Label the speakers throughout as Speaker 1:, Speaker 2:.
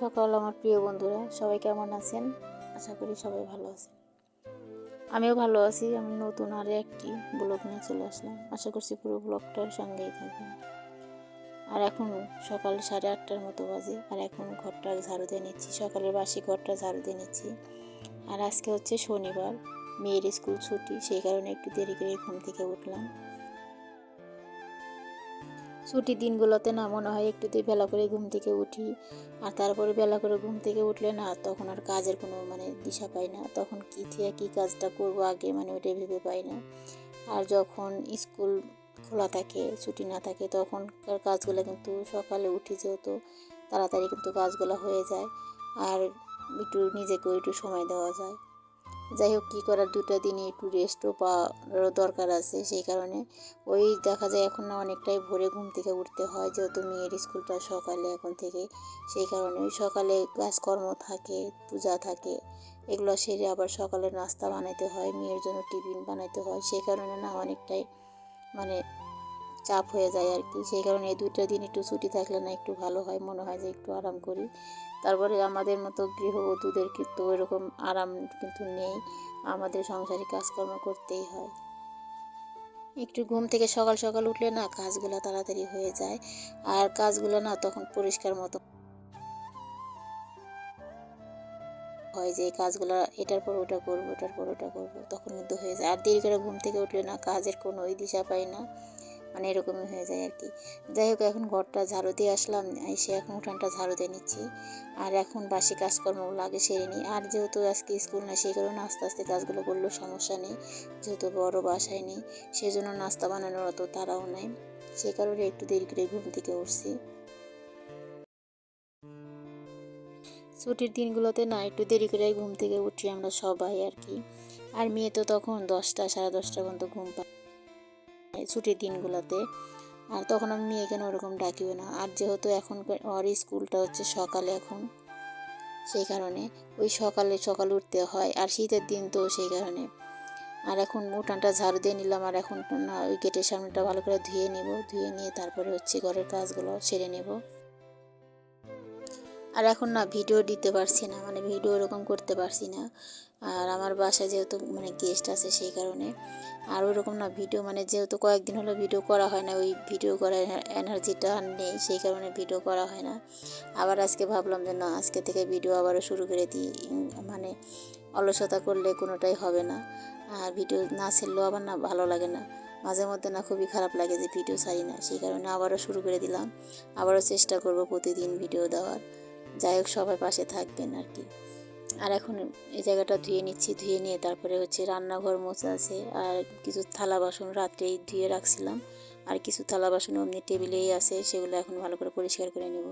Speaker 1: সকাল, আমার প্রিয় বন্ধুরা। সবাই কেমন আছেন? আশা করি সবাই ভালো আছেন। আমিও ভালো আছি, আমি নতুন আরও একটি ব্লগ নিয়ে চলে আসলাম। আশা করছি পুরো ব্লগটার সঙ্গেই থাকবেন। আর এখন সকাল সাড়ে আটটার মতো বাজে, আর এখন ঘরটা ঝাড়ু দিয়ে নিচ্ছি। সকালের বাসি ঘরটা ঝাড়ু দিয়ে নিচ্ছি। আর আজকে হচ্ছে শনিবার, মেয়ের স্কুল ছুটি, সেই কারণে একটু দেরি করে ঘুম থেকে উঠলাম। ছুটির দিনগুলোতে না মনে হয় একটু একটুতে বেলা করে ঘুম থেকে উঠি। আর তারপরে বেলা করে ঘুম থেকে উঠলে না তখন আর কাজের কোনো মানে দিশা পাই না। তখন কী থেকে কী কাজটা করব আগে মানে ওইটাই ভেবে পাই না। আর যখন স্কুল খোলা থাকে, ছুটি না থাকে তখনকার কাজগুলো কিন্তু সকালে উঠি যেহেতু, তাড়াতাড়ি কিন্তু কাজগুলো হয়ে যায়। আর একটু নিজেকেও একটু সময় দেওয়া যায়। যাই হোক, কী করার? দুটা দিনে একটু রেস্টও পাওয়ারও দরকার আছে, সেই কারণে। ওই দেখা যায় এখন না অনেকটাই ভোরে ঘুম থেকে উঠতে হয়, যেহেতু মেয়ের স্কুলটা সকালে এখন থেকে, সেই কারণে ওই সকালে কাজকর্ম থাকে, পূজা থাকে, এগুলো সেরে আবার সকালে নাস্তা বানাইতে হয়, মেয়ের জন্য টিফিন বানাইতে হয়, সেই কারণে না অনেকটাই মানে চাপ হয়ে যায় আর কি। সেই কারণে এই দুইটা দিন একটু ছুটি থাকলে না একটু ভালো হয়, মনে হয় যে একটু আরাম করি। তারপরে আমাদের মতো গৃহবধূদের কিন্তু ওইরকম আরাম কিন্তু নেই। আমাদের সংসারে কাজকর্ম করতেই হয়। একটু ঘুম থেকে সকাল সকাল উঠলে না কাজগুলো তাড়াতাড়ি হয়ে যায়। আর কাজগুলো না তখন পরিষ্কার মতো হয় যে কাজগুলো এটার পর ওটা করব, ওটার পর ওটা করব, তখন কিন্তু হয়ে যায়। আর দেরি করে ঘুম থেকে উঠলে না কাজের কোনো ওই দিশা পাই না। মানে এরকমই হয়ে যায় আর কি যাই হোক, এখন ঘরটা ঝাড়ু দিয়ে আসলাম, এসে এখন উঠানটা ঝাড়ু দিয়ে নিচ্ছি। আর এখন বাসি কাজকর্মগুলো আগে সেরে নিই। আর যেহেতু আজকে স্কুল না সেই কারণে আস্তে আস্তে কাজগুলো করলেও সমস্যা নেই। যেহেতু বড় বাসায় নেই সেই জন্য নাস্তা বানানোর অত তারাও নাই। সেই কারণে একটু দেরি করে ঘুম থেকে উঠছি। ছুটির দিনগুলোতে না, একটু দেরি করে ঘুম থেকে উঠি আমরা সবাই আর কি আর মেয়ে তো তখন দশটা, সাড়ে দশটা পর্যন্ত ঘুম পায় ছুটির দিনগুলোতে। আর তখন আমি মেয়েকে ওরকম ডাকিও না। আর যেহেতু এখন ওর স্কুলটা হচ্ছে সকালে এখন, সেই কারণে ওই সকালে সকাল উঠতে হয় আর শীতের দিন তো সেই কারণে। আর এখন উঠানটা ঝাড়ু দিয়ে নিলাম আর এখন না ওই গেটের সামনেটা ভালো করে ধুয়ে নেব। ধুয়ে নিয়ে তারপরে হচ্ছে ঘরের কাজগুলো সেরে নেব। আর এখন না ভিডিও দিতে পারছি না মানে ভিডিও এরকম করতে পারছি না। আর আমার বাসায় যেহেতু মানে গেস্ট আছে সেই কারণে। আর ওইরকম না ভিডিও মানে যেহেতু কয়েকদিন হলো ভিডিও করা হয় না, ওই ভিডিও করার এনার্জিটা নেই, সেই কারণে ভিডিও করা হয় না। আবার আজকে ভাবলাম যে না, আজকে থেকে ভিডিও আবারও শুরু করে দিই মানে অলসতা করলে কোনোটাই হবে না। আর ভিডিও না ছেড়লেও আবার না ভালো লাগে না। মাঝে মধ্যে না খুবই খারাপ লাগে যে ভিডিও ছাড়ি না, সেই কারণে আবারও শুরু করে দিলাম। আবারও চেষ্টা করব প্রতিদিন ভিডিও দেওয়ার। যাই হোক, সবাই পাশে থাকবেন আর কি। আর এখন এই জায়গাটা ধুয়ে নিচ্ছি, ধুয়ে নিয়ে তারপরে হচ্ছে রান্নাঘর মোছা আছে আর কিছু থালা বাসন রাত্রেই ধুয়ে রাখছিলাম। আর কিছু থালা বাসন অমনি টেবিলেই আছে, সেগুলো এখন ভালো করে পরিষ্কার করে নেব।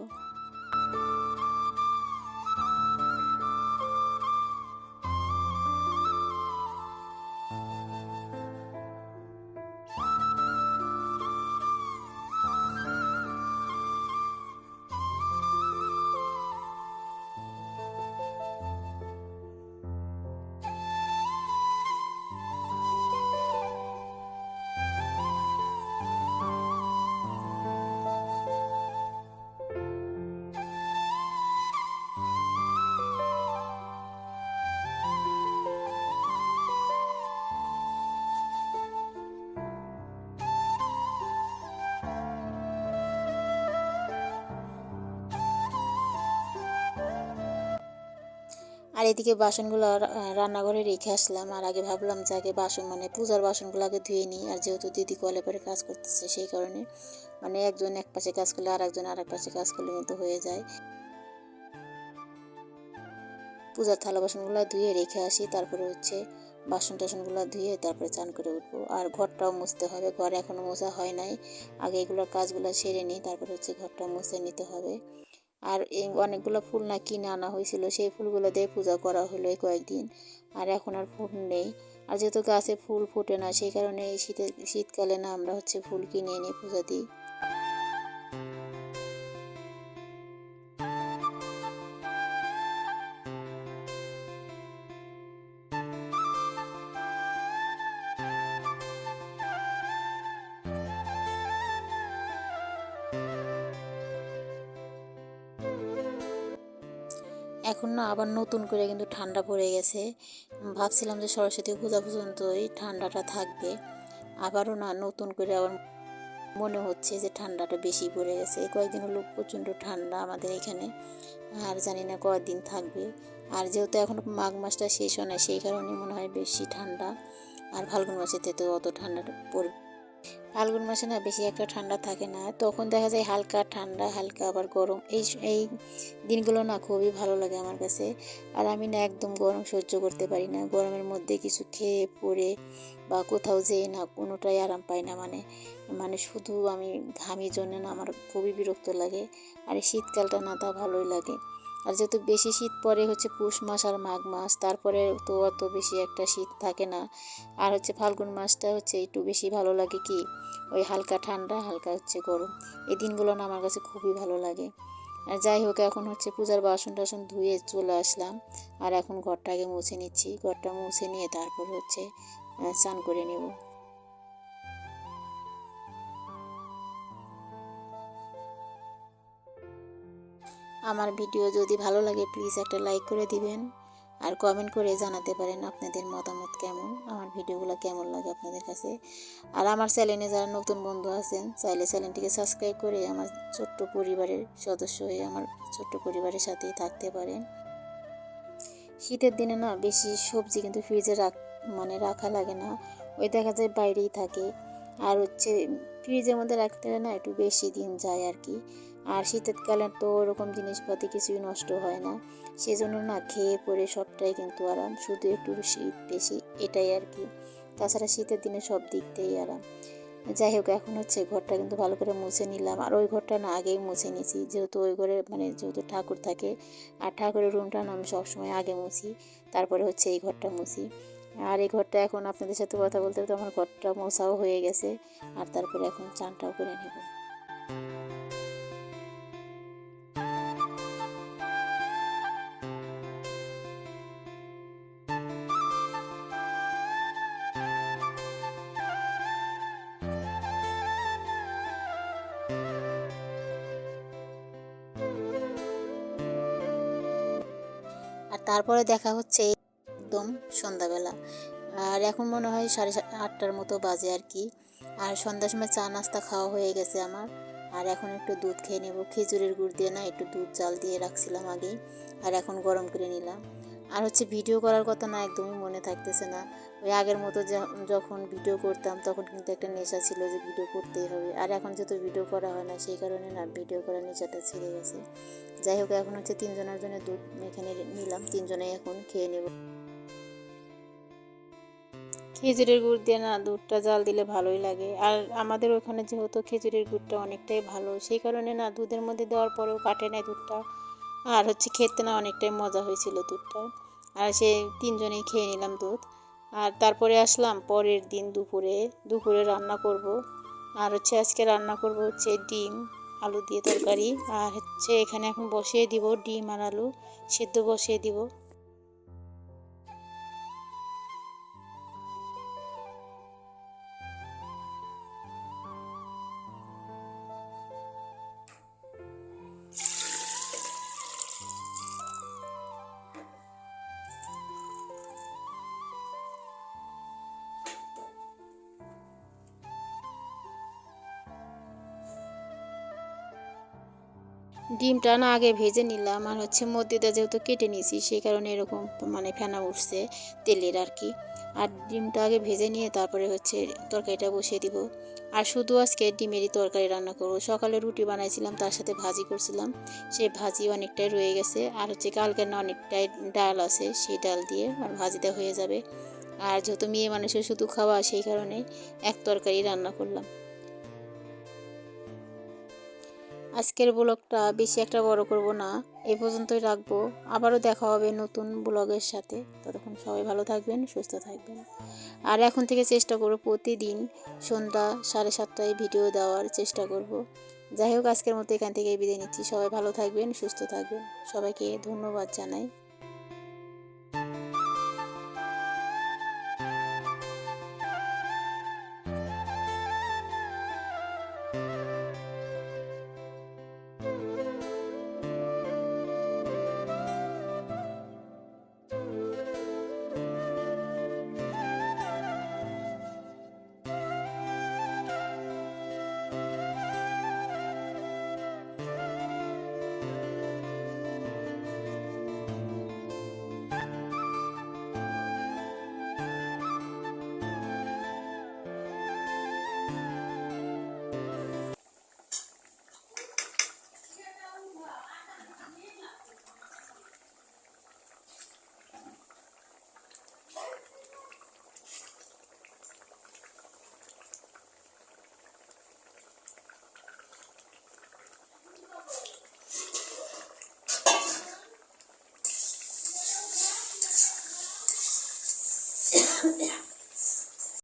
Speaker 1: আর এদিকে বাসনগুলো রান্নাঘরে রেখে আসলাম। আর আগে ভাবলাম যে আগে বাসন মানে পূজার বাসনগুলো আগে ধুয়ে নিই। আর যেহেতু দিদি কলে পরে কাজ করতেছে সেই কারণে মানে একজন এক পাশে কাজ করলে আর একজন আর এক পাশে কাজ করলে মতো হয়ে যায়। পূজার থালা বাসনগুলো ধুয়ে রেখে আসি। তারপরে হচ্ছে বাসন টাসনগুলো ধুয়ে তারপরে চান করে উঠবো। আর ঘরটাও মুছতে হবে। ঘর এখনও মোছা হয় নাই। আগে এগুলোর কাজগুলো সেরে নিই। তারপরে হচ্ছে ঘরটা মুছে নিতে হবে। আর এই অনেকগুলো ফুল না কিনে আনা হয়েছিল, সেই ফুলগুলো দিয়ে পূজা করা হলো এই কয়েকদিন। আর এখন আর ফুল নেই। আর যেহেতু গাছে ফুল ফোটে না, সেই কারণে এই শীতে শীতকালে না আমরা হচ্ছে ফুল কিনে এনে পূজা দিই। এখন না আবার নতুন করে কিন্তু ঠান্ডা পড়ে গেছে। ভাবছিলাম যে সরস্বতী পূজা পর্যন্ত এই ঠান্ডাটা থাকবে। আবারও না নতুন করে আবার মনে হচ্ছে যে ঠান্ডাটা বেশি পড়ে গেছে। কয়েকদিন হলো প্রচণ্ড ঠান্ডা আমাদের এখানে। আর জানি না কয়েকদিন থাকবে। আর যেহেতু এখন মাঘ মাসটা শেষ হয় না, সেই কারণে মনে হয় বেশি ঠান্ডা। আর ফাল্গুন মাসেতে তো অত ঠান্ডাটা পড়বে ফাল্গুন মাসে না বেশি একটা ঠান্ডা থাকে না। তখন দেখা যায় হালকা ঠান্ডা, হালকা আবার গরম। এই এই দিনগুলো না খুবই ভালো লাগে আমার কাছে। আর আমি না একদম গরম সহ্য করতে পারি না। গরমের মধ্যে কিছু খেয়ে পরে বা কোথাও যেয়ে না কোনোটাই আরাম পাই না মানে। মানে শুধু আমি ঘামির জন্য না আমার খুবই বিরক্ত লাগে। আর শীতকালটা না তা ভালোই লাগে। আর যেহেতু বেশি শীত পরে হচ্ছে পুষ মাস আর মাঘ মাস, তারপরে তো অত বেশি একটা শীত থাকে না। আর হচ্ছে ফাল্গুন মাসটা হচ্ছে একটু বেশি ভালো লাগে কি, ওই হালকা ঠান্ডা, হালকা হচ্ছে গরম। এই দিনগুলো না আমার কাছে খুবই ভালো লাগে। আর যাই হোক, এখন হচ্ছে পূজার বাসন টাসন ধুয়ে চলে আসলাম। আর এখন ঘরটাকে মুছে নিচ্ছি। ঘরটা মুছে নিয়ে তারপর হচ্ছে স্নান করে নেব। আমার ভিডিও যদি ভালো লাগে প্লিজ একটা লাইক করে দিবেন। আর কমেন্ট করে জানাতে পারেন আপনাদের মতামত কেমন, আমার ভিডিওগুলো কেমন লাগে আপনাদের কাছে। আর আমার চ্যানেলে যারা নতুন বন্ধু আছেন, চাইলে চ্যানেলটিকে সাবস্ক্রাইব করে আমার ছোট্ট পরিবারের সদস্য হয়ে আমার ছোট্ট পরিবারের সাথেই থাকতে পারেন। শীতের দিনে না বেশি সবজি কিন্তু ফ্রিজে রাখ মানে রাখা লাগে না, ওই দেখা যায় বাইরেই থাকে। আর হচ্ছে ফ্রিজের মধ্যে রাখতে না একটু বেশি দিন যায় আর কি। আর শীতের কালে তো ওরকম জিনিসপাতি কিছুই নষ্ট হয় না। সেজন্য না খেয়ে পরে সবটাই কিন্তু আরাম, শুধু একটু শীত বেশি, এটাই আর কি। তাছাড়া শীতের দিনে সব দিক দিয়েই আরাম। যাই হোক, এখন হচ্ছে ঘরটা কিন্তু ভালো করে মুছে নিলাম। আর ওই ঘরটা না আগেই মুছে নিয়েছি। যেহেতু ওই ঘরে মানে যেহেতু ঠাকুর থাকে, আর ঠাকুরের রুমটা না আমি সবসময় আগে মুছি, তারপরে হচ্ছে এই ঘরটা মুছি। আর এই ঘরটা এখন আপনাদের সাথে কথা বলতে বলতে আমার ঘরটা মোছাও হয়ে গেছে। আর তারপরে এখন চানটাও করে নেব। তারপরে দেখা হচ্ছে একদম সন্ধ্যাবেলা। আর এখন মনে হয় সাড়ে আটটার মতো বাজে আর কি। আর সন্ধ্যার সময় চা নাস্তা খাওয়া হয়ে গেছে আমার। আর এখন একটু দুধ খেয়ে নেব। খেজুরের গুড় দিয়ে না একটু দুধ জাল দিয়ে রাখছিলাম আগেই। আর এখন গরম করে নিলাম। আর হচ্ছে ভিডিও করার কথা না একদমই মনে থাকতেছে না। ওই আগের মতো যখন ভিডিও করতাম তখন কিন্তু একটা নেশা ছিল যে ভিডিও করতেই হবে। আর এখন যেহেতু ভিডিও করা হয় না, সেই কারণে না ভিডিও করার নেশাটা ছেড়ে গেছে। যাই হোক, এখন হচ্ছে তিনজনের জন্য দুধ এখানে নিলাম। তিনজনেই এখন খেয়ে নেব। খেজুরের গুড় দিয়ে না দুধটা জাল দিলে ভালোই লাগে। আর আমাদের ওখানে যেহেতু খেজুরের গুড়টা অনেকটাই ভালো, সেই কারণে না দুধের মধ্যে দেওয়ার পরেও কাটে না দুধটা। আর হচ্ছে খেতে না অনেকটাই মজা হয়েছিল দুধটা। আর সে তিনজনেই খেয়ে নিলাম দুধ। আর তারপরে আসলাম পরের দিন দুপুরে। দুপুরে রান্না করব। আর হচ্ছে আজকে রান্না করব হচ্ছে ডিম, আলু দিয়ে তরকারি। আর হচ্ছে এখানে এখন বসিয়ে দিব ডিম আর আলু। সেদ্ধ বসিয়ে দিব। ডিমটা না আগে ভেজে নিলাম আর হচ্ছে মধ্যেটা যেহেতু কেটে নিয়েছি, সেই কারণে এরকম মানে ফেনা উঠছে তেলের আর কি। আর ডিমটা আগে ভেজে নিয়ে তারপরে হচ্ছে তরকারিটা বসিয়ে দিব। আর শুধু আজকে ডিমেরই তরকারি রান্না করব। সকালে রুটি বানাইছিলাম, তার সাথে ভাজি করছিলাম। সেই ভাজি অনেকটাই রয়ে গেছে। আর হচ্ছে কালকের না অনেকটাই ডাল আছে, সেই ডাল দিয়ে আর ভাজিটা হয়ে যাবে। আর যেহেতু মেয়ে মানুষের শুধু খাওয়া, সেই কারণে এক তরকারি রান্না করলাম। আজকের ব্লগটা বেশি একটা বড় করব না, এ পর্যন্তই রাখব। আবারও দেখা হবে নতুন ব্লগের সাথে। ততক্ষণ সবাই ভালো থাকবেন, সুস্থ থাকবেন। আর এখন থেকে চেষ্টা করব প্রতিদিন সন্ধ্যা সাড়ে সাতটায় ভিডিও দেওয়ার চেষ্টা করব। যাই হোক, আজকের মতো এখান থেকে বিদায় নিচ্ছি। সবাই ভালো থাকবেন, সুস্থ থাকবেন। সবাইকে ধন্যবাদ জানাই। Gede.